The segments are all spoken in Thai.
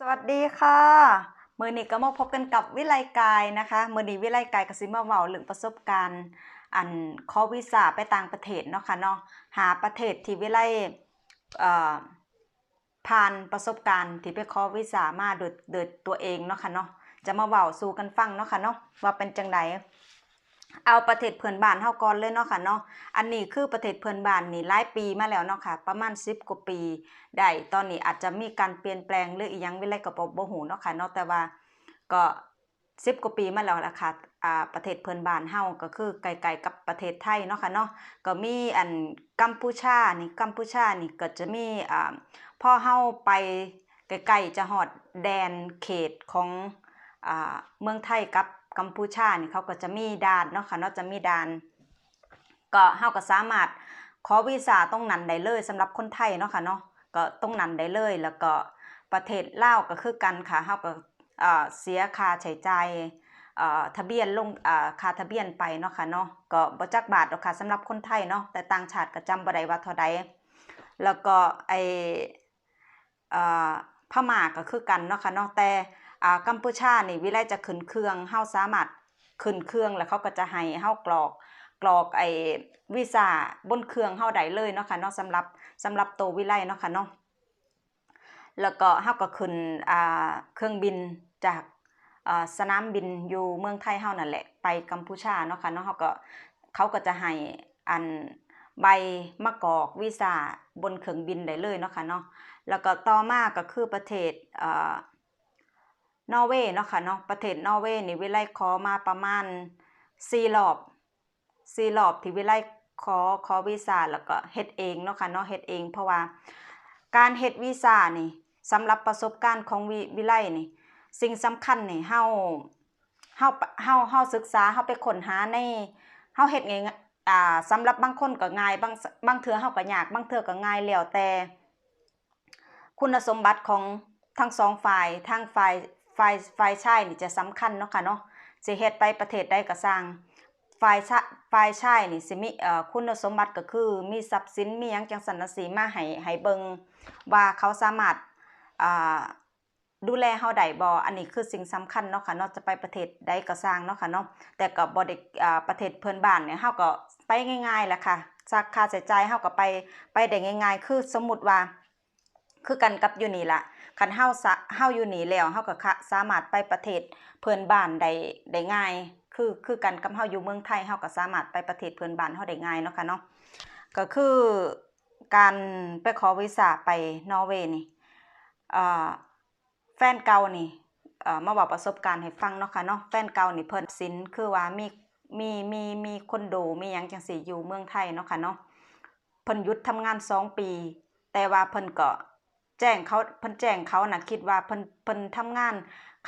สวัสดีค่ะมือนี้ก็มาพบกันกับวิไลกายนะคะมือนี้วิไลกายก็สิมาเวาเรื่องประสบการณ์อันขอวีซ่าไปต่างประเทศเนาะค่ะเนาะหาประเทศที่วิไลผ่านประสบการณ์ที่ไปขอวีซ่ามาโดยโดยตัวเองเนาะค่ะเนาะจะมาเวาสู่กันฟังเนาะค่ะเนาะว่าเป็นจังได เอาประเทศเพื่อนบ้านเฮาก่อนเลยเนาะค่ะเนาะ อันนี้คือประเทศเพื่อนบ้านนี่หลายปีมาแล้วเนาะค่ะ ประมาณ10กว่าปีได้ ตอนนี้อาจจะมีการเปลี่ยนแปลงหรืออีหยังวิไลก็บ่บ่ฮู้เนาะค่ะเนาะ แต่ว่าก็10กว่าปีมาแล้วล่ะค่ะอ่าประเทศเพื่อนบ้านเฮาก็คือใกลๆกับประเทศไทยเนาะค่ะเนาะ ก็มีอันกัมพูชา นี่กัมพูชา นี่ก็จะมีอ่าพอเฮาไปใกลๆจะฮอดแดนเขตของอ่าเมืองไทยกับ กัมพูชาเนี่ยเขาก็จะมีด่านเนาะค่ะเนาะจะมีด่าน ก็เฮาก็สามารถขอวีซ่าตรงนั้นได้เลยสำหรับคนไทยเนาะค่ะเนาะก็ตรงนั้นได้เลย แล้วก็ประเทศลาวก็คือกันค่ะเฮาก็เอ่อเสียค่าใช้จ่ายเอ่อทะเบียนลงอ่าค่าทะเบียนไปเนาะค่ะเนาะก็บ่จักบาทดอกค่ะสำหรับคนไทยเนาะแต่ต่างชาติก็จำบ่ได้ว่าเท่าใดแล้วก็ไอ้เอ่อพม่าก็คือกันเนาะค่ะเนาะแต่ กัมพูชานี่วิไลจะขึ้นเครื่องเฮาสามารถขึ้นเครื่องแล้วเขาก็จะให้เฮากรอกกรอกไอ้วีซ่าบนเครื่องเฮาได้เลยเนาะค่ะเนาะสำหรับสำหรับตัววิไลเนาะค่ะเนาะแล้วก็เฮาก็ขึ้นอ่าเครื่องบินจากสนามบินอยู่เมืองไทยเฮานั่นแหละไปกัมพูชาเนาะค่ะเนาะเฮาก็เขาก็จะให้อันใบมะกอกวีซ่าบนเครื่องบินได้เลยเนาะค่ะเนาะแล้วก็ต่อมาก็คือประเทศอ่า นอร์เวย์เนาะค่ะเนาะประเทศนอร์เวย์นี่วิไลขอมาประมาณ4รอบ4รอบที่วิไลขอขอวีซ่าแล้วก็เฮ็ดเองเนาะค่ะเนาะเฮ็ดเอง เพราะว่าการเฮ็ดวีซ่านี่สำหรับประสบการณ์ของวิวิไลนี่สิ่งสำคัญนี่เฮาเฮาเฮาเฮาศึกษาเฮาไปค้นหาในเฮาเฮ็ดง่ายอ่าสำหรับบางคนก็ง่ายบางบางเทื่อเฮาก็ยากบางเทื่อก็ง่ายแล้วแต่ คุณสมบัติของทั้งสองฝ่ายทางฝ่าย ฝ่ายฝ่ายชายนี่จะสำคัญเนาะค่ะเนาะสิเฮ็ดไปประเทศใดก็สร้างฝ่ายชะฝ่ายชายนี่สิมีเอ่อคุณสมบัติก็คือมีทรัพย์สินมีหยังจังสันสิมาให้ให้เบิงว่าเขาสามารถดูแลเฮาได้บ่อันนี้คือสิ่งสำคัญเนาะค่ะเนาะจะไปประเทศใดก็สร้างเนาะค่ะเนาะแต่ก็บ่ได้ประเทศเพื่อนบ้านเนี่ยเฮาก็ไปง่ายๆแหละค่ะจากค่าใช้จ่ายเฮาก็ไปไปได้ง่าย ๆ คือสมมุติว่า คือกันกับอยู่นี่ละคันเฮาสะเฮาอยู่นี่แล้วเฮาก็สามารถไปประเทศเพื่อนบ้านได้ได้ง่าย คือคือกันกับเฮาอยู่เมืองไทยเฮาก็สามารถไปประเทศเพื่อนบ้านเฮาได้ง่ายเนาะค่ะเนาะก็คือการไปขอวีซ่าไปนอร์เวย์นี่แฟนเก่านี่เอ่อมาเว้าประสบการณ์ให้ฟังเนาะค่ะเนาะแฟนเก่านี่เพิ่นสินคือว่ามีมีมีมีคนโดมีหยังจังซี่อยู่เมืองไทยเนาะค่ะเนาะเพิ่นหยุดทำงาน2ปี แต่ว่าเพิ่นก็ แจ้งเขาเพิ่นแจ้งเขาน่ะคิดว่าเพิ่นเพิ่นทำงาน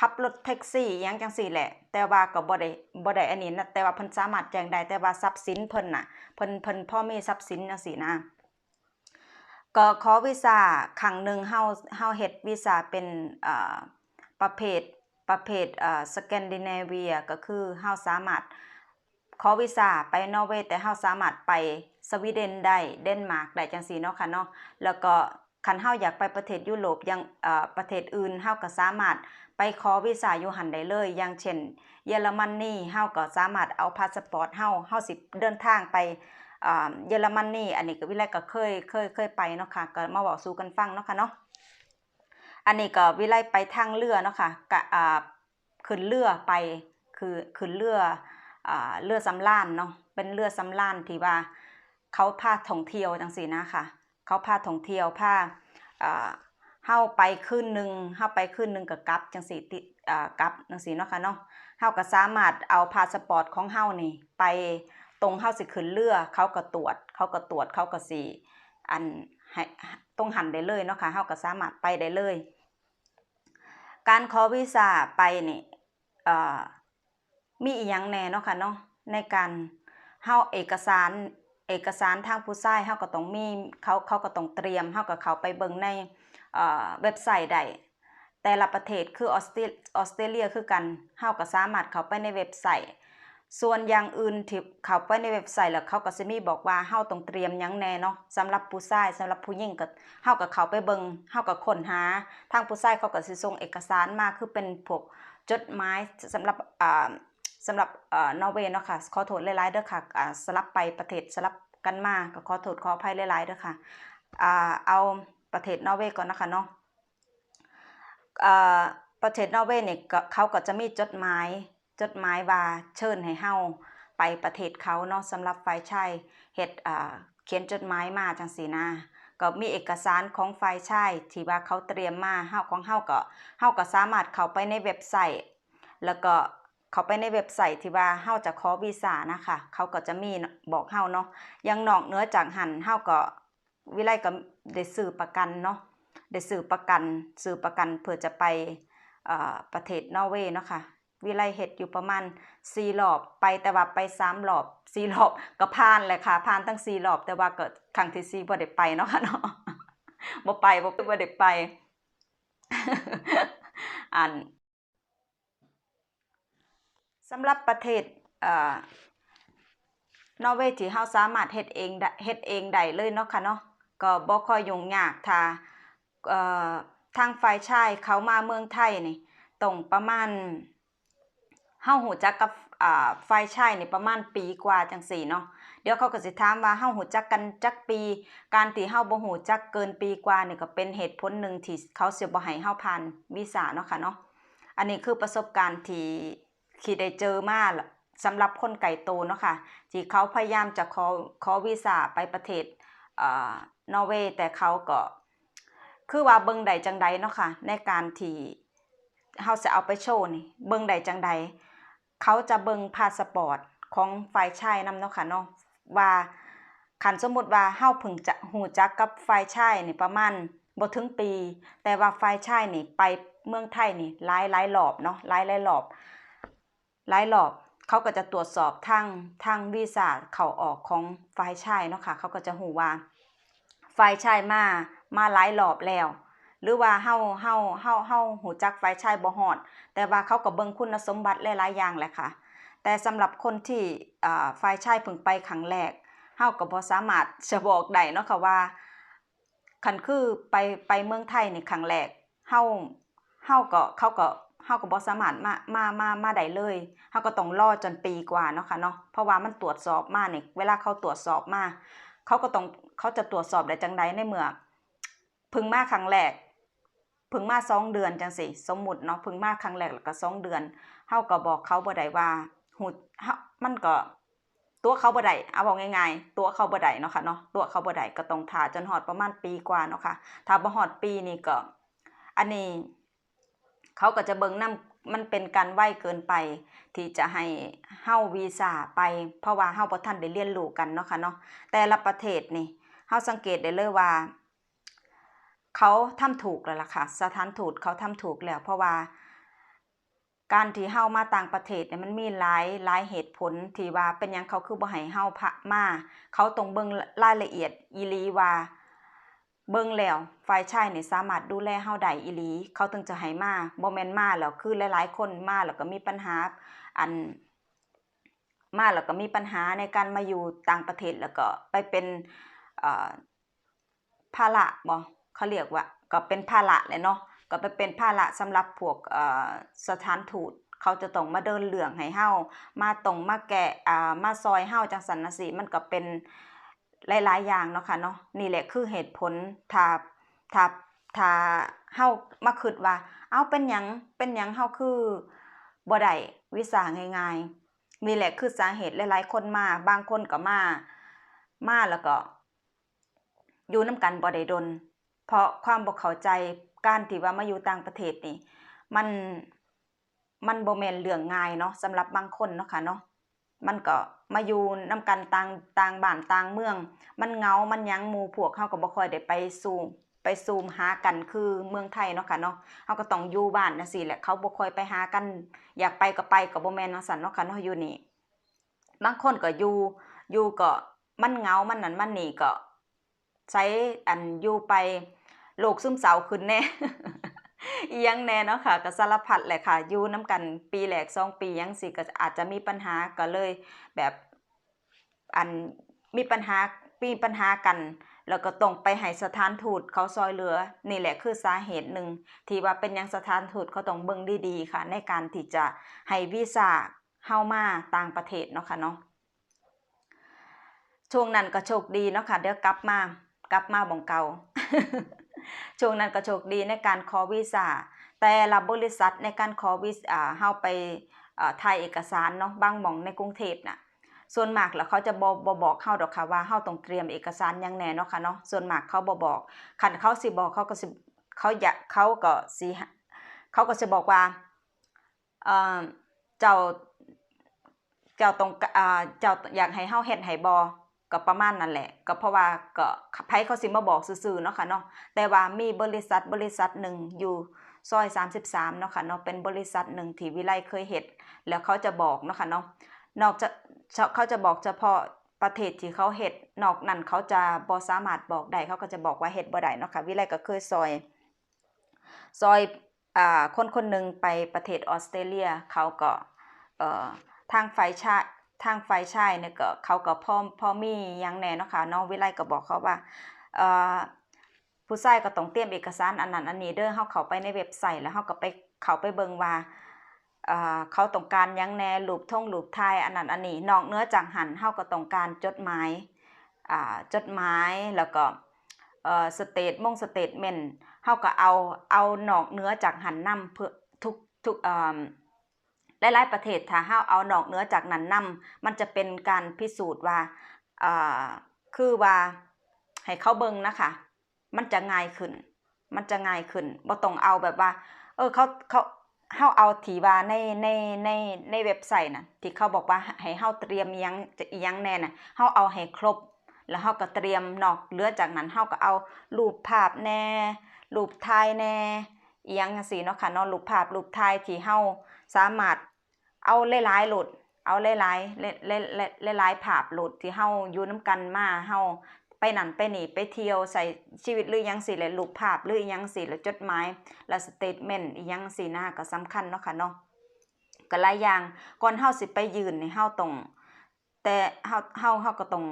ขับรถแท็กซี่ยังจังซี่แหละ แต่ว่าก็บ่ได้บ่ได้อันนี้นะแต่ว่าเพิ่นสามารถแจ้งได้แต่ว่าทรัพย์สินเพิ่นน่ะเพิ่นเพิ่นพ่อมีทรัพย์สินจังซี่นะก็ขอวีซ่าครั้งหนึ่งเฮาเฮาเฮ็ดวีซ่าเป็นอ่าประเภทประเภทอ่าสแกนดิเนเวียก็คือเฮาสามารถขอวีซ่าไปนอร์เวย์แต่เฮาสามารถไปสวีเดนได้เดนมาร์กได้จังซี่เนาะค่ะเนาะแล้วก็ คันเฮาอยากไปประเทศยุโรปยังประเทศอื่นเฮาก็สามารถไปขอวีซ่าอยู่หันได้เลย อย่างเช่น เยอรมนีเฮาก็สามารถเอาพาสปอร์ตเฮาเฮาสิเดินทางไปเยอรมนีอันนี้ก็วิไลก็เคยเคยเคยไปเนาะค่ะก็มาเว้าสู่กันฟังเนาะค่ะเนาะอันนี้ก็วิไลไปทางเรือเนาะค่ะก็อ่าขึ้นเรือไปคือขึ้นเรืออ่าเรือสำราญเนาะเป็นเรือสำราญที่ว่าเขาพาท่องเที่ยวจังซี่นะค่ะ เขาพาท่องเที่ยวพาอ่าเฮาไปคืนหนึ่งเฮาไปคืนหนึ่งก็กลับจังซี่ติอ่ากลับจังซี่เนาะค่ะเนาะเฮาก็สามารถเอาพาสปอร์ตของเฮานี่ไปตรงเฮาสิขึ้นเรือเขาก็ตรวจเขาก็ตรวจเขาก็สิอันให้ตรงหันได้เลยเนาะค่ะเฮาก็สามารถไปได้เลย การขอวีซ่าไปนี่เอ่อมีอีหยังแน่เนาะค่ะเนาะในการเฮาเอกสาร เอกสารทางผู้ชายเฮาก็ต้องมีเขาเขาก็ต้องเตรียมเฮาก็เข้าไปเบิ่งในเอ่อเว็บไซต์ได้แต่ละประเทศคือออสเตรออสเตรเลียคือกันเฮาก็สามารถเข้าไปในเว็บไซต์ส่วนอย่างอื่นที่เข้าไปในเว็บไซต์แล้วเขาก็สิมีบอกว่าเฮาต้องเตรียมยังแน่เนาะสำหรับผู้ชายสำหรับผู้หญิงก็เฮาก็เข้าไปเบิงเฮาก็ค้นหา ทางผู้ชายเขาก็สิส่งเอกสารมาคือเป็นพวกจดหมายสำหรับอ่า สำหรับเอ่อนอร์เวย์เนาะค่ะขอโทษหลายๆเด้อค่ะสลับไปประเทศสลับกันมาก็ขอโทษขออภัยหลายๆเด้อค่ะเอาประเทศนอร์เวย์ก่อนนะคะเนาะอ่าประเทศนอร์เวย์เนี่ยเขาก็จะมีจดหมายจดหมายว่าเชิญให้เฮาไปประเทศเขาเนาะสำหรับฝ่ายชายเฮ็ดเขียนจดหมายมาจังซี่นะก็มีเอกสารของฝ่ายชายที่ว่าเขาเตรียมมาเฮาของเฮาก็เฮาก็สามารถเข้าไปในเว็บไซต์ แล้วก็ เขาไปในเว็บไซต์ที่ว่าเฮาจะขอวีซ่านะคะ เขาก็จะมีบอกเฮาเนาะยังนอกเนื้อจากหันเฮาก็วิไลก็ได้ซื้อประกันเนาะได้ซื้อประกันซื้อประกันเพื่อจะไปประเทศนอร์เวย์เนาะค่ะวิไลเฮ็ดอยู่ประมาณ4รอบไปแต่ว่าไป3รอบ4รอบก็ผ่านแหละค่ะผ่านทั้ง4รอบแต่ว่าเก็ครั้งที่4บ่ได้ไปเนาะค่ะเนาะบ่ไปบ่บ่ได้ไปอัน สำหรับประเทศเอ่อนอร์เวย์ที่เฮาสามารถเฮ็ดเองเฮ็ดเองได้เลยเนาะค่ะเนาะก็บ่ค่อยยุ่งยากถ้าเอ่อทางฝ่ายชายเขามาเมืองไทยนี่ต้องประมาณเฮาหูจักกับอ่าฝ่ายชายนี่ประมาณปีกว่าจังซี่เนาะเดี๋ยวเขาก็สิถามว่าเฮาหูจักกันจักปี การที่เฮาบ่หูจักเกินปีกว่านี่ก็เป็นเหตุผลหนึ่งที่เขาสิบ่ให้เฮาผ่านวีซ่าเนาะค่ะเนาะอันนี้คือประสบการณ์ที่ ที่ได้เจอมาล่ะสำหรับคนไก่โตเนาะค่ะที่เขาพยายามจะขอขอวีซ่าไปประเทศเอ่อนอร์เวย์แต่เขาก็คือว่าเบิงใดจังใดเนาะค่ะในการที่เฮาจะเอาไปโชว์นี่เบิงใดจังใดเขาจะเบิงพาสปอร์ตของฝ่ายชายนำเนาะค่ะเนาะว่าคันสมมติว่าเฮาเพิ่งจะฮู้จักกับฝ่ายชายนี่ประมาณบ่ถึงปี แต่ว่าฝ่ายชายนี่ไปเมืองไทยนี่หลายหลายรอบเนาะหลายหลายรอบ หลายรอบเขาก็จะตรวจสอบทางทางวีซ่าเข้าออกของฝ่ายชายเนาะค่ะเขาก็จะฮู้ว่าฝ่ายชายมามาหลายรอบแล้ว หรือว่าเฮาเฮาเฮาเฮาหูจักฝ่ายชายบ่ฮอด แต่ว่าเขาก็เบิ่งคุณสมบัติหลายๆอย่างแหละค่ะ แต่สำหรับคนที่อ่าฝ่ายชายเพิ่งไปครั้งแรกเฮาก็บ่สามารถจะบอกได้เนาะค่ะว่าคันคือไปไปเมืองไทยในครั้งแรกเฮาเฮาก็เขาก็ เฮาก็บ่สามารถมา มา มา มาได้เลยเฮาก็ต้องรอจนปีกว่าเนาะค่ะเนาะ เพราะว่ามันตรวจสอบมาเนี่ย เวลาเขาตรวจสอบมา เขาก็ต้อง เขาจะตรวจสอบได้จังไดในเมื่อพิ่งมาครั้งแรกพิ่งมาสองเดือนจังสิสมมุติเนาะพิ่งมาครั้งแรกแล้วก็สองเดือนเฮาก็บอกเขาบ่ได้ว่าหูเฮามันก็ตัวเขาบ่ได้เอาบอกง่ายๆ ตัวเขาบ่ได้เนาะค่ะเนาะตัวเขาบ่ได้ก็ต้องท่าจนฮอดประมาณปีกว่าเนาะค่ะถ้าบ่ฮอดปีนี่ก็ อันนี้ เขาก็จะเบิ่งนํมันเป็นการไหวเกินไป ที่จะให้เฮาวีซ่าไป เพราะว่าเฮาบ่ทันได้เรียนรู้กันเนาะค่ะเนาะแต่ละประเทศนี่เฮาสังเกตได้เลยว่า เขาทำถูกแล้วล่ะค่ะ สถานทูตเขาทำถูกแล้ว เพราะว่า การที่เฮามาต่างประเทศเนี่ยมันมีหลายหลายเหตุผลที่ว่าเป็นยังเขาคือบ่ให้เฮาพะมาเขาต้องเบิ่งรายละเอียดอีลีว่า เบิ่งแล้วฝ่ายชายนี่สามารถดูแลเฮาได้อีหลี เขาถึงจะให้มาบ่แม่นมาแล้วคือหลายๆ คนมาแล้วก็มีปัญหา อัน มาแล้วก็มีปัญหาในการมาอยู่ต่างประเทศแล้วก็ไปเป็นภาระบ่เขาเรียกว่า ก็เป็นภาระแหละเนาะก็ไปเป็นภาระสำหรับพวกสถานทูตเขาจะต้องมาเดินเรื่องให้เฮามาตรงมาแกะมาซอยเฮาจังซั่นนสิมันก็เป็น หลายๆอย่างเนาะค่ะเนาะนี่แหละคือเหตุผลถ้าถ้าถ้าเฮามาคิดว่า เอ้าเป็นหยังเป็นหยังเฮาคือบ่ได้วีซ่าง่ายๆนี่แหละคือสาเหตุหลายๆคนมา บางคนก็มามาแล้วก็ อยู่นํกันบ่ได้ดน เพราะความบ่เข้าใจการที่ว่ามาอยู่ต่างประเทศนี่ มันมันบ่แม่นเรื่องง่ายเนาะสำหรับบางคนเนาะค่ะเนาะ มันก็มาอยู่นำกันต่างต่างบ้านต่างเมือง มันเงา มันยังหมู่พวกเฮาก็บ่ค่อยได้ไปซูมไปซูมหากันคือเมืองไทยเนาะค่ะเนาะเฮาก็ต้องอยู่บ้านจังซี่แหละเขาบ่ค่อยไปหากัน อยากไปก็ไปก็บ่แม่นจันเนาะค่ะเนาะอยู่นี่บางคนก็อยู่อยู่ก็มันเงา มันนั่นมันนี่ก็ใช้อันอยู่ไปโรคซึมเศร้าขึ้นแน่ อิหยังแน่เนาะค่ะก็สารพัดแหละค่ะอยู่นำกันปีแรก2ปีจังซี้ก็อาจจะมีปัญหาก็เลยแบบอันมีปัญหามีปัญหากันแล้วก็ต้องไปให้สถานทูตเขาซอยเหลือ นี่แหละคือสาเหตุหนึ่งที่ว่าเป็นยังสถานทูตเขาต้องเบิ่งดีๆค่ะ ในการที่จะให้วีซ่าเฮามาต่างประเทศเนาะค่ะเนาะช่วงนั้นก็โชคดีเนาะค่ะเดี๋ยวกลับมากลับมาหม่องเกา ช่วงนั้นก็โชคดีในการขอวีซ่าแต่ละบริษัทในการขอวีซ่าเฮาไปถ่ายเอกสารเนาะบางหม่องในกรุงเทพน่ะส่วนมากแล้วเขาจะบ่บ่บอกเฮาดอกค่ะว่าเฮาต้องเตรียมเอกสารยังแน่เนาะค่ะเนาะส่วนมากเขาบ่บอกคันเขาสิบอกเขาก็สิเขาอยากเขาก็สิเขาก็สิบอกว่าเออเจ้าเจ้าต้องอ่าเจ้าอยากให้เฮาเฮ็ดให้บ่ ก็ประมาณนั้นแหละ ก็เพราะว่าก็ไผเขาสิมาบอกซื่อๆเนาะค่ะเนาะแต่ว่ามีบริษัทบริษัทหนึ่งอยู่ซอย 33เนาะค่ะเนาะเป็นบริษัทหนึ่งที่วิไลเคยเฮ็ดแล้วเขาจะบอกเนาะค่ะเนาะนอกจากเขาจะบอกเฉพาะประเทศที่เขาเฮ็ดนอกนั้นเขาจะบ่สามารถบอกได้เขาก็จะบอกว่าเฮ็ดบ่ได้เนาะค่ะวิไลก็เคยซอย ซอยอ่าคนคนหนึ่งไปประเทศออสเตรเลียเขาก็เอ่อทางฝ่ายชา ทางฝ่ายชายเนี่ยก็เขาก็พ่อพ่อมียังแน่เนาะค่ะเนาะวิไลก็บอกเขาว่าเอ่อผู้ชายก็ต้องเตรียมเอกสารอันนั้นอันนี้เด้อเฮาเข้าไปในเว็บไซต์แล้วเฮาก็ไปเข้าไปเบิ่งว่าเอ่อเขาต้องการยังแน่รูปท่งรูปถ่ายอันนั้นอันนี้นอกเนื้อจากหันเฮาก็ต้องการจดหมายอ่าจดหมายแล้วก็เอ่อสเตทมงสเตทเมนต์เฮาก็เอาเอานอกเนื้อจากหันนํเพื่อทุกทุกเอ่อ หลายๆประเทศถ้าเฮาเอานอกเนื้อจากนั้นนํมันจะเป็นการพิสูจน์ว่าคือว่าให้เขาเบิ่งนะคะ มันจะง่ายขึ้น มันจะง่ายขึ้นบ่ต้องเอาแบบว่า เออเขาเขาเฮาเอาที่ว่าในในในในเว็บไซต์น่ะที่เขาบอกว่าให้เฮาเตรียมอิหยังจะอิหยังแน่น่ะเฮาเอาให้ครบ แล้วเฮาก็เตรียมนอกเหลือจากนั้นเฮาก็เอารูปภาพแน่รูปถ่ายแน่อิหยังจังซี่เนาะค่ะเนาะรูปภาพรูปถ่ายที่เฮาสามารถ เอาหลายๆโหลด เอาหลายๆหลายๆหลายภาพโหลดที่เฮาอยู่นํกันมาเฮาไปนั่นไปนี่ไปเที่ยวใส่ชีวิตหรือยังสิแหละรูปภาพหรือยังสิแล้วจดหมายแล้วสเตตเมนต์ยังสินะก็สำคัญเนาะค่ะเนาะก็หลายอย่างก่อนเฮาสิไปยืนนี่เฮาต้องแต่เฮาเฮาเฮาก็ต้อง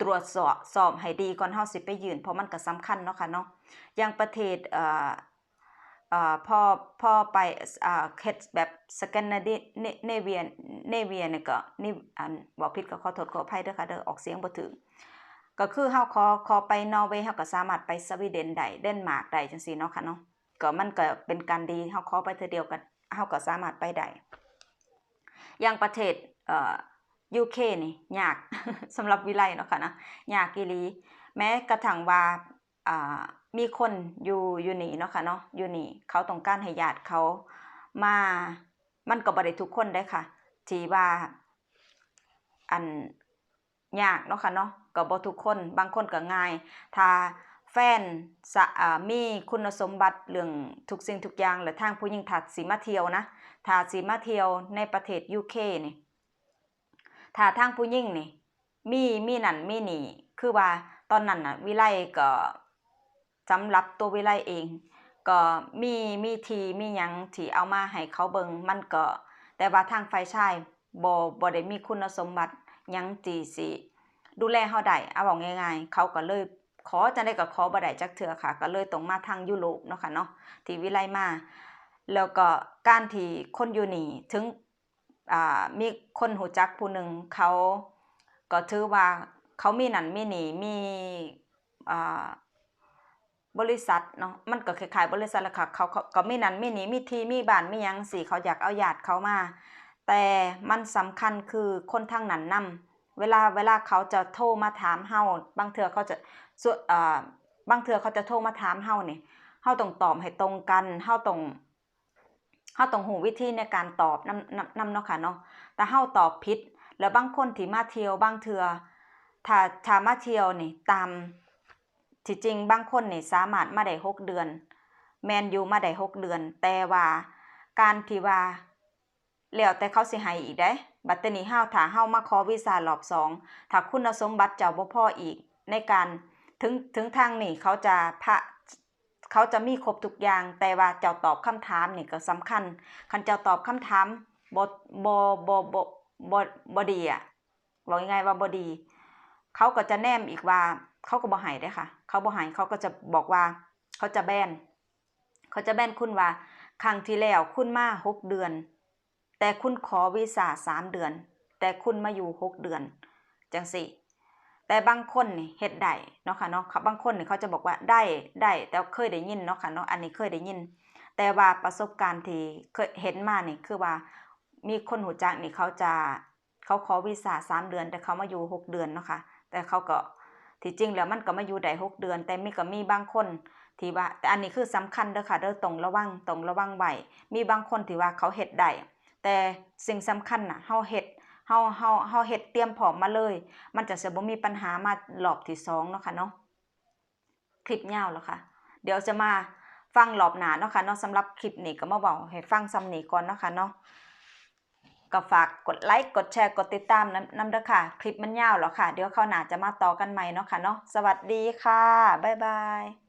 ตรวจสอบสอบให้ดีก่อนเฮาสิไปยืนเพราะมันก็สำคัญเนาะค่ะเนาะอย่างประเทศเอ่อ พอพอไปอ่าเฮ็ดแบบสแกนนาดิเนเวียนเนเวียเนี่ก็นี่อันบอกผิดก็ขอโทษขออภัยด้อค่ะเด้อออกเสียงบ่ถูกก็คือเฮาขอขอไปนอร์เวย์เฮาก็สามารถไปสวีเดนได้เดนมาร์กได้จังซี่เนาะค่ะเนาะก็มันก็เป็นการดีเฮาขอไปเทื่อเดียวกันเฮาก็สามารถไปได้อย่างประเทศเอ่อ UK นี่ยากสำหรับวิไลเนาะค่ะนะยากอีหลีแม้กระทั่งว่าอ่า มีคนอยู่อยู่นี่เนาะค่ะเนาะอยู่นี่เขาต้องการให้ญาติเขามา มันก็บ่ได้ทุกคนเด้ค่ะที่ว่าอันยากเนาะค่ะเนาะก็บ่ทุกคนบางคนก็ง่าย ถ้าแฟนสะอ่ามีคุณสมบัติเรื่องทุกสิ่งทุกอย่างและทางผู้หญิงถ้าสิมาเที่ยวนะถ้าสิมาเที่ยวในประเทศ UK นี่ถ้าทางผู้หญิงนี่ มีมีนั่นมีนี่ คือว่าตอนนั้นน่ะวิไลก็ สำหรับตัววิไลเอง ก็มีมีทีมีหยังที่เอามาให้เขาเบิงมันก็ แต่ว่าทางฝ่ายชายบ่บ่ได้มีคุณสมบัติหยังที่สิดูแลเฮาได้เอาเว้าง่ายๆ เขาก็เลยขอจังได๋ก็ขอบ่ได้จักเทื่อค่ะ ก็เลยต้องมาทางยุโรปเนาะค่ะเนาะที่วิไลมา แล้วก็การที่คนอยู่นี่ถึงมีคนหูจักผู้หนึ่งเขาก็ถือว่าเขามีนั่นมีนี่มีอ่า บริษัทเนาะมันก็คล้ายๆบริษัทแหละค่ะเขาเขาก็มีนั่นมีนี่มีทีมีบ้านมียังสิเขาอยากเอาญาติเขามา แต่มันสำคัญคือคนทางนั้นนำเวลาเวลาเขาจะโทรมาถามเฮาบางเทื่อเขาจะส่วนอ่าบางเทื่อเขาจะโทรมาถามเฮาเนี่ยเฮาต้องตอบให้ตรงกันเฮาต้องเฮาต้องรู้วิธีในการตอบนำนำนำเนาะค่ะเนาะแต่เฮาตอบผิดแล้วบางคนที่มาเที่ยวบางเทื่อถ้าถ้ามาเที่ยวนี่ตาม ที่จริงบางคนนี่สามารถมาได้6เดือน แมนอยู่มาได้6เดือน แต่ว่าการที่ว่าแล้วแต่เขาสิให้อีกเด้ บัดแต่นี้เฮาถ้าเฮามาขอวีซ่ารอบสองถ้าคุณสมบัติเจ้าบ่พออีกในการถึงถึงทางนี่เขาจะพะเขาจะมีครบทุกอย่าง แต่ว่าเจ้าตอบคำถามนี่ก็สำคัญ คันเจ้าตอบคำถามบ่บ่บ่บ่บ่บ่ดีอะบอกยังไงว่าบดี เขาก็จะแนมอีกว่า เขาก็บ่ให้เด้ค่ะ เขาบ่ให้เขาก็จะบอกว่า เขาจะแบนเขาจะแบนคุณว่าครั้งที่แล้วคุณมาหกเดือน แต่คุณขอวีซ่าสามเดือน แต่คุณมาอยู่หกเดือนจังสี่แต่บางคนนี่เฮ็ดได้เนาะค่ะเนาะบางคนนี่เขาจะบอกว่าได้ได้ แต่เคยได้ยินเนาะค่ะเนาะอันนี้เคยได้ยิน แต่ว่าประสบการณ์ที่เคยเห็นมานี่คือว่ามีคนหูจักนี่เขาจะเขาขอวีซ่าสามเดือน แต่เขามาอยู่หกเดือนเนาะค่ะแต่เขาก็ ที่จริงแล้วมันก็มาอยู่ได้หกเดือน แต่มีก็มีบางคนที่ว่าแต่อันนี้คือสำคัญเด้อค่ะเด้อตรงระวังตรงระวังไว้มีบางคนที่ว่าเขาเฮ็ดได้แต่สิ่งสำคัญน่ะเฮาเฮ็ดเฮาเฮาเฮาเฮ็ดเตรียมพร้อมมาเลย มันจะสิบ่มีปัญหามารอบที่สองเนาะค่ะเนาะคลิปยาวแล้วค่ะ เดี๋ยวจะมาฟังรอบหนาเนาะค่ะเนาะสำหรับคลิปนี้ก็มาเว้าให้ฟังซ้ำนี้ก่อนเนาะค่ะเนาะ ก็ฝากกดไลค์กดแชร์กดติดตามนำนำเด้อค่ะ คลิปมันยาวแล้วค่ะ เดี๋ยวข้าวหน้าจะมาต่อกันใหม่เนาะค่ะเนาะสวัสดีค่ะ บ๊ายบาย